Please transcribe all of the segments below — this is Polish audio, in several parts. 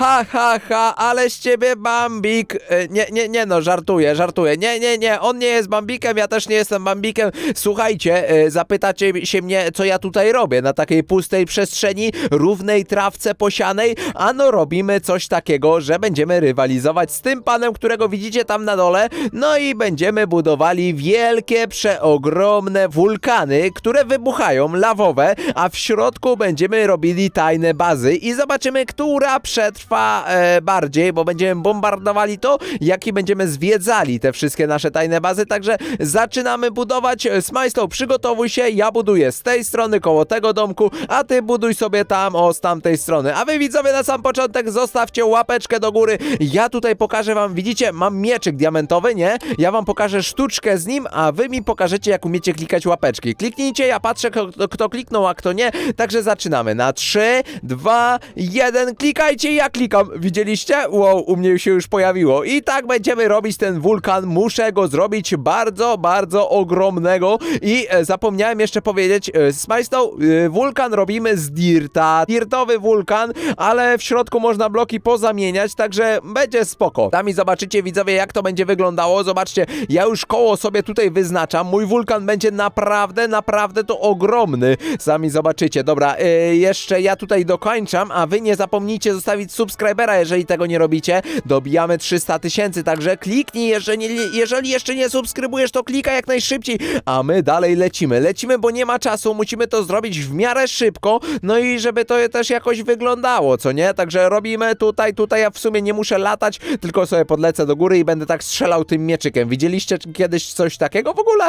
Ha, ha, ha, ale z ciebie Bambik. E, Nie, nie, nie, no, żartuję, żartuję. Nie, nie, nie, on nie jest Bambikiem, ja też nie jestem Bambikiem. Słuchajcie, e, zapytacie się mnie, co ja tutaj robię na takiej pustej przestrzeni, równej trawce posianej. Ano, robimy coś takiego, że będziemy rywalizować z tym panem, którego widzicie tam na dole. No i będziemy budowali wielkie, przeogromne wulkany, które wybuchają, lawowe, a w środku będziemy robili tajne bazy i zobaczymy, która przetrwa e, bardziej, bo będziemy bombardowali to, jak i będziemy zwiedzali te wszystkie nasze tajne bazy, także zaczynamy budować. E, Smajstow, przygotowuj się, ja buduję z tej strony, koło tego domku, a ty buduj sobie tam, o, z tamtej strony. A wy widzowie na sam początek zostawcie łapeczkę do góry. Ja tutaj pokażę wam, widzicie, mam mieczyk diamentowy, nie? Ja wam pokażę sztuczkę z nim, a wy mi pokażecie, jak umiecie klikać łapeczki. Kliknijcie, ja patrzę, kto, kto kliknął, a kto nie. Także zaczynamy. Na 3, 2, 1. Klikajcie, ja klikam. Widzieliście? Wow, u mnie się już pojawiło. I tak będziemy robić ten wulkan. Muszę go zrobić bardzo, bardzo ogromnego. I e, zapomniałem jeszcze powiedzieć, e, Smajstow, e, wulkan robimy z dirta. Dirtowy wulkan, ale w środku można bloki pozamieniać, także będzie spoko. Tam i zobaczycie, widzowie, jak to będzie wyglądało. Zobaczcie, ja już koło sobie tutaj wyznaczam. Mój wulkan będzie naprawdę, naprawdę to ogromny. Sami zobaczycie. Dobra, e, jeszcze ja tutaj dokończam, a wy nie zapomnijcie zostawić subskrybera, jeżeli tego nie robicie. Dobijamy 300 tysięcy, także kliknij, jeżeli, jeżeli jeszcze nie subskrybujesz, to klikaj jak najszybciej, a my dalej lecimy. Lecimy, bo nie ma czasu, musimy to zrobić w miarę szybko, no i żeby to też jakoś wyglądało, co nie? Także robimy tutaj, tutaj, ja w sumie nie muszę latać, tylko sobie podlecę do góry i będę tak strzelał tym mieczykiem. Widzieliście kiedyś coś takiego w ogóle?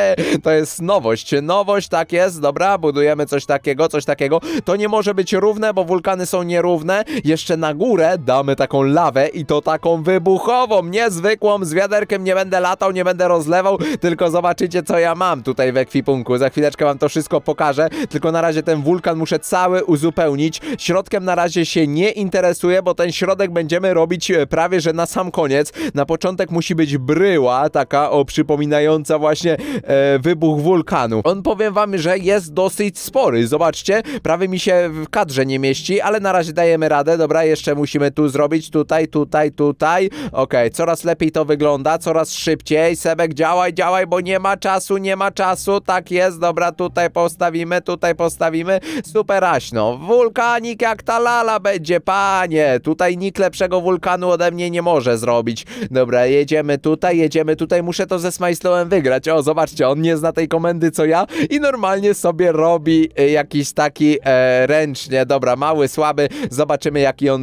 to jest nowość, nowość, tak jest, dobra, budujemy coś takiego, coś takiego. To nie może być równe, bo wulkany są nierówne. Jeszcze na górę damy taką lawę i to taką wybuchową, niezwykłą, z wiaderkiem nie będę latał, nie będę rozlewał, tylko zobaczycie co ja mam tutaj w ekwipunku. Za chwileczkę wam to wszystko pokażę, tylko na razie ten wulkan muszę cały uzupełnić. Środkiem na razie się nie interesuję, bo ten środek będziemy robić e, prawie, że na sam koniec. Na początek musi być bryła, taka o przypominająca właśnie e, wybuch wulkanu. On powiem wam, że jest dosyć spory. Zobaczcie, prawie mi się w kadrze nie mieści, ale na razie dajemy radę. Dobra, jeszcze musimy tu zrobić, tutaj, tutaj, tutaj. Okej, coraz lepiej to wygląda, coraz szybciej. Sebek, działaj, działaj, bo nie ma czasu, nie ma czasu. Tak jest, dobra, tutaj postawimy, tutaj postawimy. Super aśno. Wulkanik jak ta lala będzie, panie. Tutaj nikt lepszego wulkanu ode mnie nie może zrobić. Dobra, jedziemy tutaj, jedziemy tutaj. Muszę to ze Smajslowem wygrać. O, zobaczcie, on nie zna tej komendy co ja i normalnie sobie robi y, jakiś taki e, ręcznie. Dobra, mały, słaby. Zobaczymy jaki on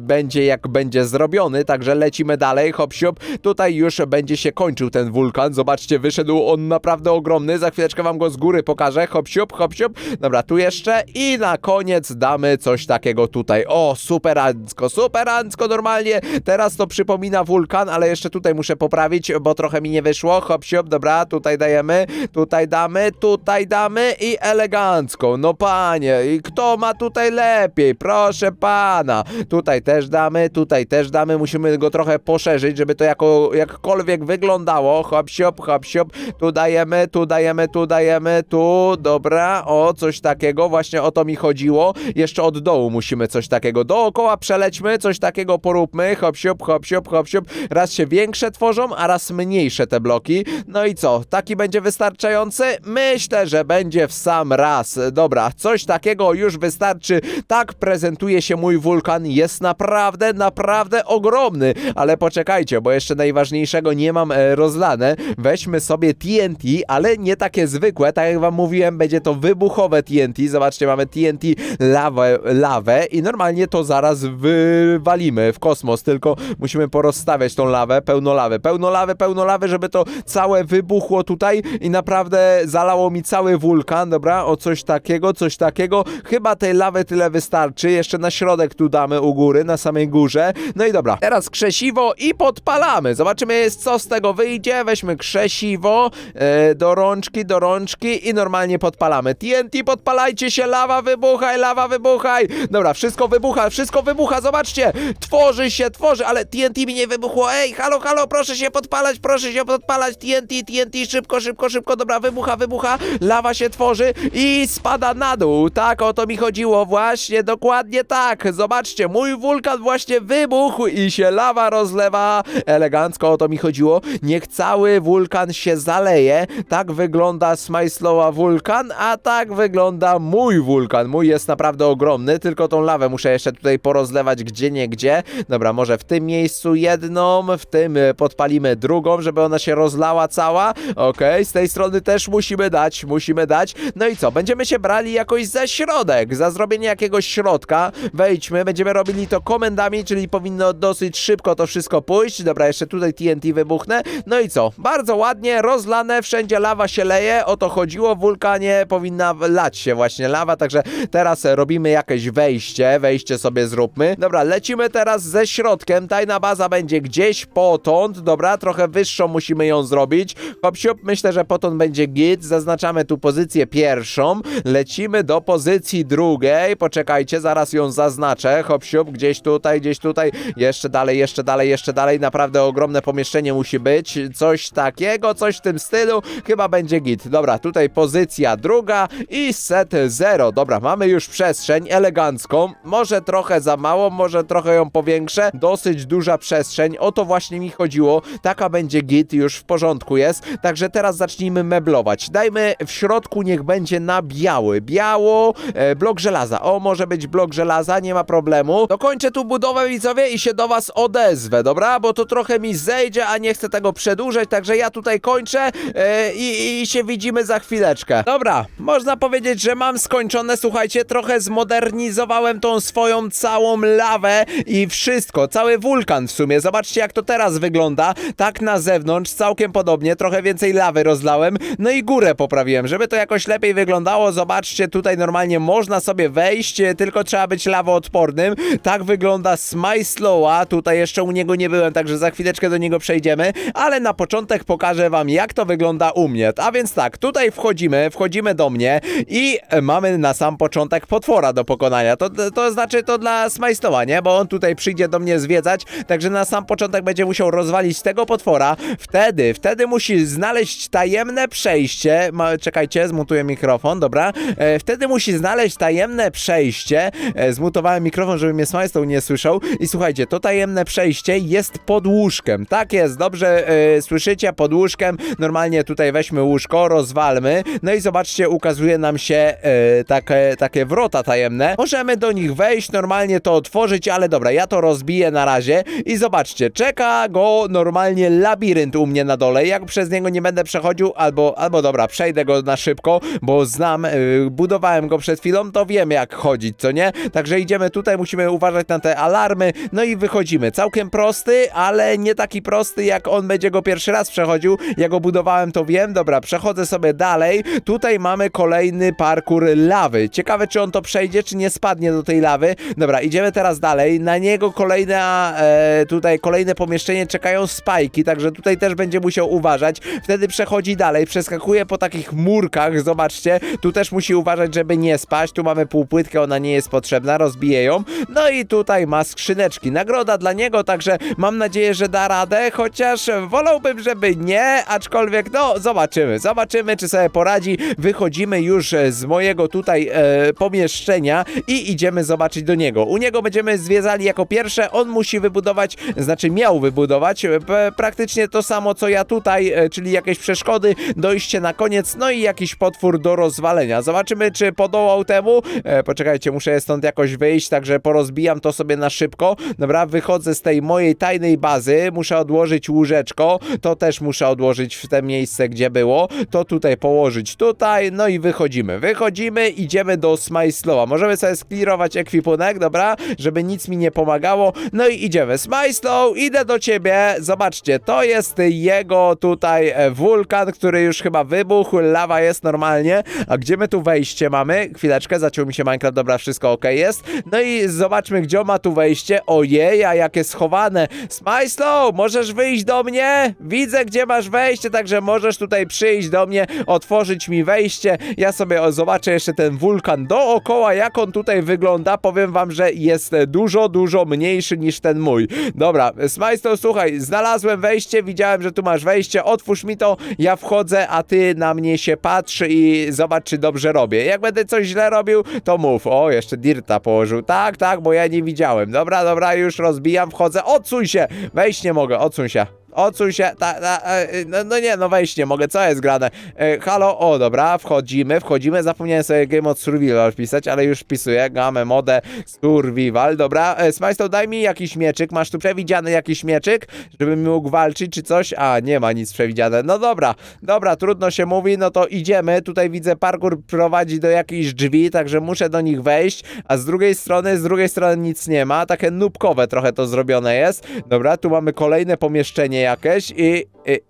będzie, jak będzie zrobiony. Także lecimy dalej, hop siup. Tutaj już będzie się kończył ten wulkan. Zobaczcie, wyszedł on naprawdę ogromny. Za chwileczkę wam go z góry pokażę. Hop siup, hop siup. Dobra, tu jeszcze i na koniec damy coś takiego tutaj. O, superancko, superancko normalnie. Teraz to przypomina wulkan, ale jeszcze tutaj muszę poprawić, bo trochę mi nie wyszło. Hop siup, dobra, tutaj dajemy, tutaj damy, tutaj damy i elegancko. No panie, i kto ma tutaj lepiej? Proszę pana. Tutaj też damy, tutaj też damy. Musimy go trochę poszerzyć, żeby to jako, jakkolwiek wyglądało. Hop siup, hop siup. Tu dajemy, tu dajemy, tu dajemy, tu. Dobra, o, coś takiego. Właśnie o to mi chodziło. Jeszcze od dołu musimy coś takiego. Dookoła przelećmy, coś takiego poróbmy. Hop siup, hop siup, hop siup. Raz się większe tworzą, a raz mniejsze te bloki. No i co? Taki będzie wystarczający? Myślę, że będzie w sam raz. Dobra, coś takiego już wystarczy. Tak prezentuje się mój wulkan. Jest naprawdę, naprawdę ogromny. Ale poczekajcie, bo jeszcze najważniejszego nie mam e, rozlane. Weźmy sobie TNT, ale nie takie zwykłe. Tak jak wam mówiłem, będzie to wybuchowe TNT. Zobaczcie, mamy TNT lawę, lawę i normalnie to zaraz wywalimy w kosmos. Tylko musimy porozstawiać tą lawę, pełno lawy, pełno lawy, pełno lawy, żeby to całe wybuchło tutaj i naprawdę zalało mi cały wulkan. Dobra, o coś takiego, coś takiego. Chyba tej lawy tyle wystarczy. Jeszcze na środek tu damy u góry, na samej górze. No i dobra, teraz krzesiwo i podpalamy. Zobaczymy, co z tego wyjdzie. Weźmy krzesiwo e, do rączki, do rączki i normalnie podpalamy. TNT, podpalajcie się, lawa wybuchaj, lawa wybuchaj. Dobra, wszystko wybucha, wszystko wybucha, zobaczcie. Tworzy się, tworzy, ale TNT mi nie wybuchło. Ej, halo, halo, proszę się podpalać, proszę się podpalać. TNT, TNT, szybko, szybko, szybko. Dobra, wybucha, wybucha. Lawa się tworzy i spada na dół. Tak, o to mi chodziło. Właśnie, dokładnie tak. Zobaczcie, mój wulkan właśnie wybuchł i się lawa rozlewa. Elegancko o to mi chodziło. Niech cały wulkan się zaleje. Tak wygląda Smajslowa wulkan, a tak wygląda mój wulkan. Mój jest naprawdę ogromny, tylko tą lawę muszę jeszcze tutaj porozlewać gdzie nie gdzie. Dobra, może w tym miejscu jedną, w tym e, podpalimy drugą, żeby ona się rozlała cała. Okej, z tej strony też musimy dać, musimy dać. No i co, będziemy się brali jakoś za środek, za zrobienie jakiegoś środka. Wejdźmy, będziemy robili to komendami, czyli powinno dosyć szybko to wszystko pójść. Dobra, jeszcze tutaj TNT wybuchnę. No i co, bardzo ładnie, rozlane, wszędzie lawa się leje, o to chodziło, w wulkanie powinna lać się właśnie lawa, także teraz robimy jakieś wejście, wejście sobie zróbmy. Dobra, lecimy teraz ze środkiem, tajna baza będzie gdzieś potąd, dobra, trochę wyższą musimy ją zrobić. Hop siup, myślę, że potąd będzie git, zaznaczamy tu pozycję pierwszą, lecimy do pozycji drugiej, poczekajcie, zaraz ją zaznaczę, hop siup, gdzieś tutaj, gdzieś tutaj, jeszcze dalej, jeszcze dalej, jeszcze dalej, naprawdę ogromne pomieszczenie musi być, coś takiego, coś w tym stylu, chyba będzie git. Dobra, tutaj pozycja druga i set zero. Dobra, mamy już przestrzeń elegancką, może trochę za mało, może trochę ją powiększę, dosyć duża przestrzeń, o to właśnie mi chodziło, taka będzie git, już w porządku jest, także teraz zacznijmy meblować. Dajmy w środku, niech będzie na biały, biało, e, blok żelaza, o może być blok żelaza, nie ma problemu. Dokończę tu budowę widzowie i się do was odezwę, dobra, bo to trochę mi zejdzie, a nie chcę tego przedłużać, także ja tutaj kończę e, i, i się widzimy za chwileczkę. Dobra, można powiedzieć, że mam skończone, słuchajcie, trochę zmodernizowałem tą swoją całą lawę i wszystko, cały wulkan w sumie. Zobaczcie jak to teraz wygląda, tak na zewnątrz, całkiem podobnie, trochę więcej lawy rozlałem, no i górę poprawiłem, żeby to jakoś lepiej wyglądało. Zobaczcie, tutaj normalnie można sobie wejść, e, tylko trzeba być lawoodpornym. Tak wygląda Smyslowa, tutaj jeszcze u niego nie byłem, także za chwileczkę do niego przejdziemy, ale na początek pokażę wam jak to wygląda u mnie. A więc tak, tutaj wchodzimy, wchodzimy do mnie i mamy na sam początek potwora do pokonania. To, to znaczy to dla Smajstoła, nie? Bo on tutaj przyjdzie do mnie zwiedzać, także na sam początek będzie musiał rozwalić tego potwora. Wtedy, wtedy musi znaleźć tajemne przejście. Ma, czekajcie, zmutuję mikrofon, dobra. E, wtedy musi znaleźć tajemne przejście. E, zmutowałem mikrofon, żeby mnie Smajstoł nie słyszał. I słuchajcie, to tajemne przejście jest pod łóżkiem. Tak jest, dobrze e, słyszycie, pod łóżkiem. Normalnie tutaj weźmy łóżko, rozwalmy. No i zobaczcie, ukazuje nam się e, takie, takie wrota tajemne. Możemy do nich wejść, normalnie to otworzyć, ale dobra, ja to rozbiję na razie i zobaczcie, czeka go normalnie labirynt u mnie na dole. Jak przez niego nie będę przechodził, albo, albo dobra, przejdę go na szybko, bo znam, y, budowałem go przed chwilą, to wiem jak chodzić, co nie? Także idziemy tutaj, musimy uważać na te alarmy, no i wychodzimy. Całkiem prosty, ale nie taki prosty, jak on będzie go pierwszy raz przechodził. Ja go budowałem, to wiem. Dobra, przechodzę sobie dalej. Tutaj mamy kolejny parkour lawy. Ciekawe, czy on to przejdzie, czy nie spadnie do tej lawy. Dobra, idziemy teraz dalej. Na niego kolejna, e, tutaj kolejne pomieszczenie czekają spajki, także tutaj też będzie musiał uważać. Wtedy przechodzi dalej, przeskakuje po takich murkach, zobaczcie. Tu też musi uważać, żeby nie spaść. Tu mamy półpłytkę, ona nie jest potrzebna, rozbije ją. No i tutaj ma skrzyneczki. Nagroda dla niego, także mam nadzieję, że da radę, chociaż wolałbym, żeby nie, aczkolwiek no zobaczymy. Zobaczymy, czy sobie poradzi. Wychodzimy już z mojego tutaj e, pomieszczenia i idziemy zobaczyć do niego. U niego będziemy zwiedzali jako pierwsze. On musi wybudować, znaczy miał wybudować e, praktycznie to samo, co ja tutaj, e, czyli jakieś przeszkody, dojście na koniec, no i jakiś potwór do rozwalenia. Zobaczymy, czy podołał temu. E, poczekajcie, muszę stąd jakoś wyjść, także porozbijam to sobie na szybko. Dobra, wychodzę z tej mojej tajnej bazy, muszę odłożyć łóżeczko, to też muszę odłożyć w te miejsce, gdzie było, to tutaj położyć tutaj, no i wychodzimy. Wychodzimy, idziemy do Smajslowa. Możemy sobie sklirować ekwipunek, dobra, żeby nic mi nie pomagało, no i idziemy. Smajslow, idę do ciebie, zobaczcie, to jest jego tutaj e, wulkan, który już chyba wybuchł, lawa jest normalnie, a gdzie my tu wejście mamy? Chwileczkę, zaciął mi się Minecraft, dobra, wszystko ok jest. No i zobaczmy, gdzie ma tu wejście. Ojej, a jakie schowane. Smajslow, możesz wyjść do mnie? Widzę, gdzie masz wejście, także możesz tutaj przyjść do mnie, otworzyć mi wejście. Ja sobie zobaczę jeszcze ten wulkan dookoła, jak on tutaj wygląda. Powiem wam, że jest dużo, dużo mniejszy niż ten mój. Dobra, Smajslow, słuchaj, znalazłem wejście, widziałem, że tu masz wejście, otwórz mi to, ja wchodzę, a ty na mnie się patrz i zobacz, czy dobrze robię. Jak będę coś źle robił, to mów. O, jeszcze Dirta położył. Tak, tak, tak? Bo ja nie widziałem. Dobra, dobra, już rozbijam, wchodzę. Odsuń się! Wejść nie mogę, odsuń się. Odsuń się, ta, ta, e, no, no nie, no wejść nie mogę, co jest grane? E, halo, o dobra, wchodzimy, wchodzimy, zapomniałem sobie Game of Survival wpisać, ale już wpisuję, gamę, modę, Survival, dobra, e, Smajstow, daj mi jakiś mieczyk, masz tu przewidziany jakiś mieczyk, żebym mógł walczyć czy coś? A, nie ma nic przewidziane, no dobra, dobra, trudno się mówi, no to idziemy, tutaj widzę parkour prowadzi do jakichś drzwi, także muszę do nich wejść, a z drugiej strony, z drugiej strony nic nie ma, takie nubkowe trochę to zrobione jest, dobra, tu mamy kolejne pomieszczenie jakieś i... i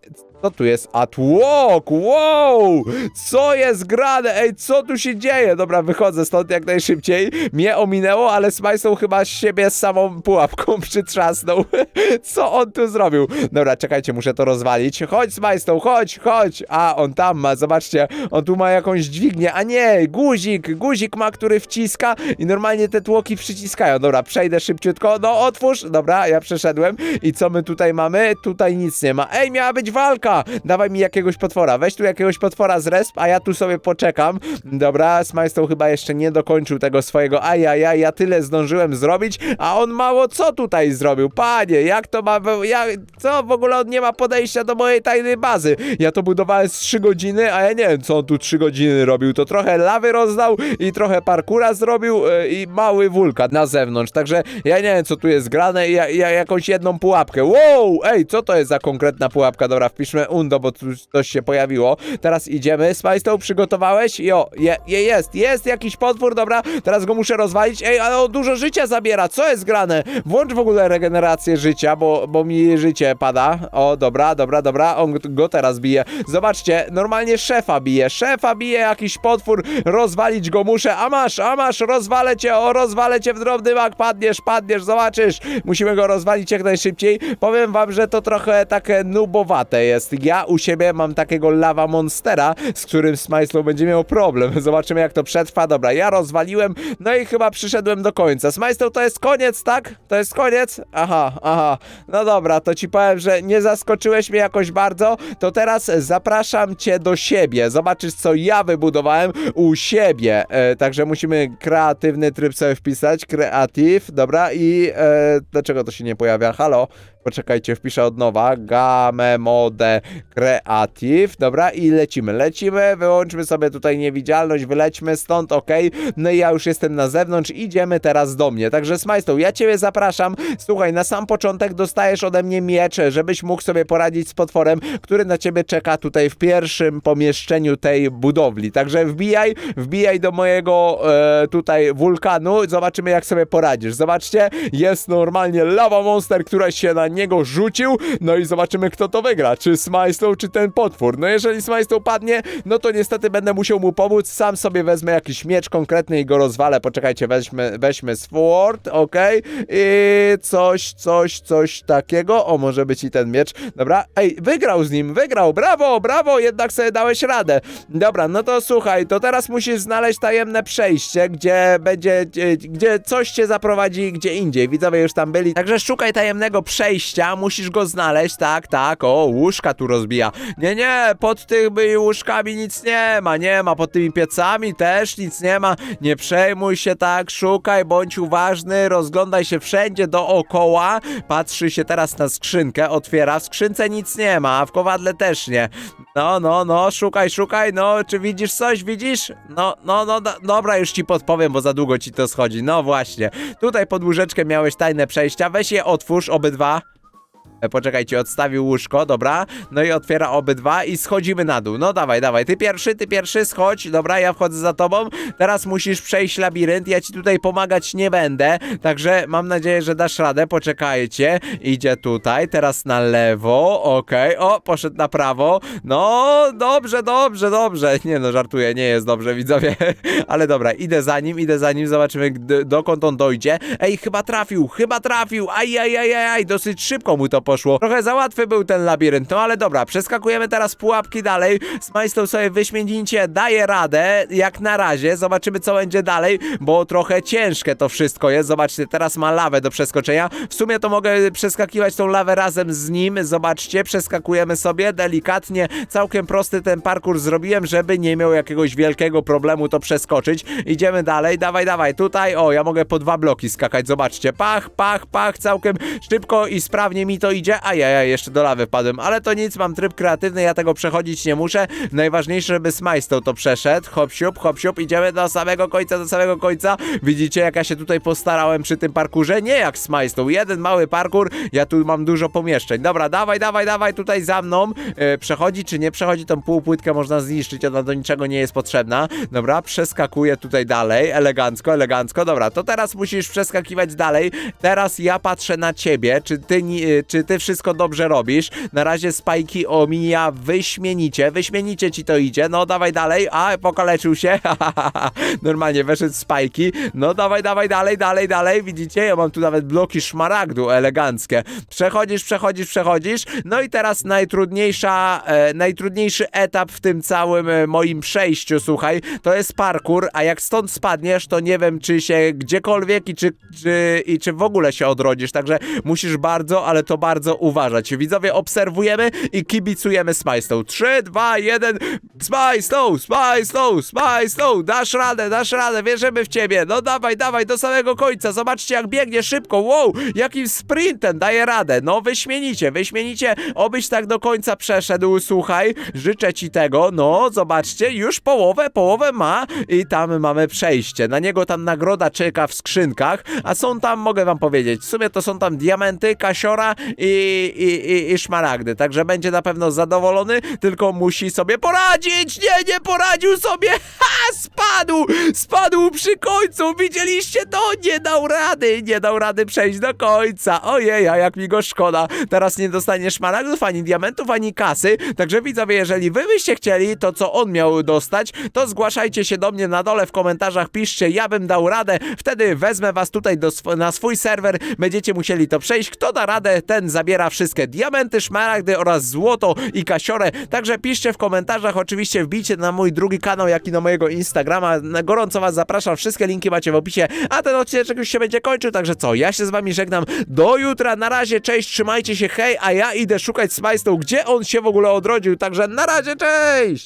co tu jest? A tłok! Wow! Co jest grane? Ej, co tu się dzieje? Dobra, wychodzę stąd jak najszybciej. Mnie ominęło, ale Smajsą chyba siebie z samą pułapką przytrzasnął. Co on tu zrobił? Dobra, czekajcie, muszę to rozwalić. Chodź, Smajsą, chodź, chodź. A, on tam ma, zobaczcie. On tu ma jakąś dźwignię. A nie, guzik. Guzik ma, który wciska i normalnie te tłoki przyciskają. Dobra, przejdę szybciutko. No, otwórz. Dobra, ja przeszedłem. I co my tutaj mamy? Tutaj nic nie ma. Ej, miała być walka! Dawaj mi jakiegoś potwora. Weź tu jakiegoś potwora z resp, a ja tu sobie poczekam. Dobra, Smajstow chyba jeszcze nie dokończył tego swojego ajajaj, ja tyle zdążyłem zrobić, a on mało co tutaj zrobił. Panie, jak to ma... Ja, co? W ogóle on nie ma podejścia do mojej tajnej bazy. Ja to budowałem z 3 godziny, a ja nie wiem, co on tu 3 godziny robił. To trochę lawy rozdał i trochę parkura zrobił yy, i mały wulkan na zewnątrz. Także ja nie wiem, co tu jest grane. Ja, ja jakąś jedną pułapkę. Wow! Ej, co to jest za konkretna pułapka? Dobra, wpiszmy undo, bo tu coś się pojawiło. Teraz idziemy. Smajstow, przygotowałeś? Jo, je, je, jest, jest jakiś potwór, dobra. Teraz go muszę rozwalić. Ej, ale on dużo życia zabiera. Co jest grane? Włącz w ogóle regenerację życia, bo, bo mi życie pada. O, dobra, dobra, dobra. On go teraz bije. Zobaczcie, normalnie szefa bije. Szefa bije jakiś potwór. Rozwalić go muszę. A masz, a masz, rozwalę cię, o, rozwalę cię w drobny mak. Padniesz, padniesz, zobaczysz. Musimy go rozwalić jak najszybciej. Powiem wam, że to trochę takie nubowate jest. Ja u siebie mam takiego lava monstera, z którym Smajslow będzie miał problem. Zobaczymy jak to przetrwa. Dobra, ja rozwaliłem, no i chyba przyszedłem do końca. Smajslow to jest koniec, tak? To jest koniec? Aha, aha. No dobra, to ci powiem, że nie zaskoczyłeś mnie jakoś bardzo, to teraz zapraszam cię do siebie. Zobaczysz co ja wybudowałem u siebie. E, także musimy kreatywny tryb sobie wpisać. Creative, dobra i e, dlaczego to się nie pojawia? Halo? Poczekajcie, wpiszę od nowa. Game mode creative. Dobra, i lecimy. Lecimy, wyłączmy sobie tutaj niewidzialność, wylećmy stąd, ok. No i ja już jestem na zewnątrz, idziemy teraz do mnie. Także Smajstow, ja ciebie zapraszam. Słuchaj, na sam początek dostajesz ode mnie miecz, żebyś mógł sobie poradzić z potworem, który na ciebie czeka tutaj w pierwszym pomieszczeniu tej budowli. Także wbijaj, wbijaj do mojego e, tutaj wulkanu. Zobaczymy, jak sobie poradzisz. Zobaczcie, jest normalnie lava monster, która się na niego rzucił. No i zobaczymy, kto to wygra. Czy Smajstow, czy ten potwór. No jeżeli Smajstow padnie, no to niestety będę musiał mu pomóc. Sam sobie wezmę jakiś miecz konkretny i go rozwalę. Poczekajcie, weźmy, weźmy sword, ok. I coś, coś, coś takiego. O, może być i ten miecz. Dobra, ej, wygrał z nim, wygrał. Brawo, brawo, jednak sobie dałeś radę. Dobra, no to słuchaj, to teraz musisz znaleźć tajemne przejście, gdzie będzie, gdzie coś cię zaprowadzi gdzie indziej. Widzowie już tam byli. Także szukaj tajemnego przejścia, musisz go znaleźć, tak, tak. O, łóżka tu rozbija. Nie, nie, pod tymi łóżkami nic nie ma, nie ma, pod tymi piecami też nic nie ma. Nie przejmuj się tak, szukaj, bądź uważny, rozglądaj się wszędzie dookoła. Patrzy się teraz na skrzynkę, otwiera. W skrzynce nic nie ma, a w kowadle też nie. No, no, no, szukaj, szukaj, no, czy widzisz coś, widzisz? No, no, no, do, dobra, już ci podpowiem, bo za długo ci to schodzi. No właśnie, tutaj pod łóżeczkę miałeś tajne przejścia, weź je otwórz, obydwa. E, Poczekajcie, odstawił łóżko, dobra. No i otwiera obydwa i schodzimy na dół. No dawaj, dawaj. Ty pierwszy, ty pierwszy, schodź. Dobra, ja wchodzę za tobą. Teraz musisz przejść labirynt. Ja ci tutaj pomagać nie będę. Także mam nadzieję, że dasz radę. Poczekajcie. Idzie tutaj, teraz na lewo. Okej. O, poszedł na prawo. No, dobrze, dobrze, dobrze. Nie no, żartuję, nie jest dobrze, widzowie. Ale dobra, idę za nim, idę za nim. Zobaczymy, dokąd on dojdzie. Ej, chyba trafił, chyba trafił. Aj, aj, aj, aj, aj. Dosyć szybko mu to poszło poszło. Trochę za łatwy był ten labirynt, no ale dobra, przeskakujemy teraz pułapki dalej. Smajstow sobie wyśmienicie daje radę, jak na razie. Zobaczymy, co będzie dalej, bo trochę ciężkie to wszystko jest. Zobaczcie, teraz ma lawę do przeskoczenia. W sumie to mogę przeskakiwać tą lawę razem z nim. Zobaczcie, przeskakujemy sobie delikatnie. Całkiem prosty ten parkour zrobiłem, żeby nie miał jakiegoś wielkiego problemu to przeskoczyć. Idziemy dalej, dawaj, dawaj. Tutaj, o, ja mogę po dwa bloki skakać. Zobaczcie, pach, pach, pach, całkiem szybko i sprawnie mi to idzie. Ajajaj, jeszcze do lawy wpadłem, ale to nic, mam tryb kreatywny, ja tego przechodzić nie muszę. Najważniejsze, żeby Smajstow to przeszedł. Hop, siup, hop, siup, idziemy do samego końca, do samego końca. Widzicie, jak ja się tutaj postarałem przy tym parkurze? Nie jak Smajstow, jeden mały parkur, ja tu mam dużo pomieszczeń. Dobra, dawaj, dawaj, dawaj, tutaj za mną. E, przechodzi czy nie przechodzi, tą półpłytkę można zniszczyć, ona do niczego nie jest potrzebna. Dobra, przeskakuję tutaj dalej, elegancko, elegancko. Dobra, to teraz musisz przeskakiwać dalej. Teraz ja patrzę na ciebie, czy ty, ni- y, ty wszystko dobrze robisz. Na razie spajki omija wyśmienicie, wyśmienicie ci to idzie. No dawaj dalej, a pokaleczył się. Normalnie weszedł spajki. No dawaj, dawaj dalej, dalej, dalej. Widzicie, ja mam tu nawet bloki szmaragdu eleganckie. Przechodzisz, przechodzisz, przechodzisz. No i teraz najtrudniejsza, e, najtrudniejszy etap w tym całym e, moim przejściu, słuchaj, to jest parkour, a jak stąd spadniesz, to nie wiem, czy się gdziekolwiek i czy, czy, i czy w ogóle się odrodzisz, także musisz bardzo, ale to bardzo uważać. Widzowie, obserwujemy i kibicujemy Smajstow. 3, 2, 1, Smajstow, Smajstow, Smajstow, dasz radę, dasz radę, wierzymy w ciebie, no dawaj, dawaj, do samego końca, zobaczcie jak biegnie szybko, wow, jakim sprintem daje radę, no wyśmienicie, wyśmienicie, obyś tak do końca przeszedł, słuchaj, życzę ci tego, no zobaczcie, już połowę, połowę ma i tam mamy przejście, na niego tam nagroda czeka w skrzynkach, a są tam, mogę wam powiedzieć, w sumie to są tam diamenty, kasiora i, i, i szmaragdy, także będzie na pewno zadowolony, tylko musi sobie poradzić, nie, nie poradził sobie, ha, spadł, spadł przy końcu, widzieliście to, nie dał rady, nie dał rady przejść do końca, ojej, a jak mi go szkoda, teraz nie dostanie szmaragdów, ani diamentów, ani kasy, także widzowie, jeżeli wy byście chcieli to, co on miał dostać, to zgłaszajcie się do mnie na dole w komentarzach, piszcie, ja bym dał radę, wtedy wezmę was tutaj sw- na swój serwer, będziecie musieli to przejść, kto da radę, ten zabiera wszystkie diamenty, szmaragdy oraz złoto i kasiorę, także piszcie w komentarzach, oczywiście wbijcie na mój drugi kanał, jak i na mojego Instagrama, gorąco was zapraszam, wszystkie linki macie w opisie, a ten odcinek już się będzie kończył, także co, ja się z wami żegnam, do jutra, na razie, cześć, trzymajcie się, hej, a ja idę szukać Smajstow, gdzie on się w ogóle odrodził, także na razie, cześć!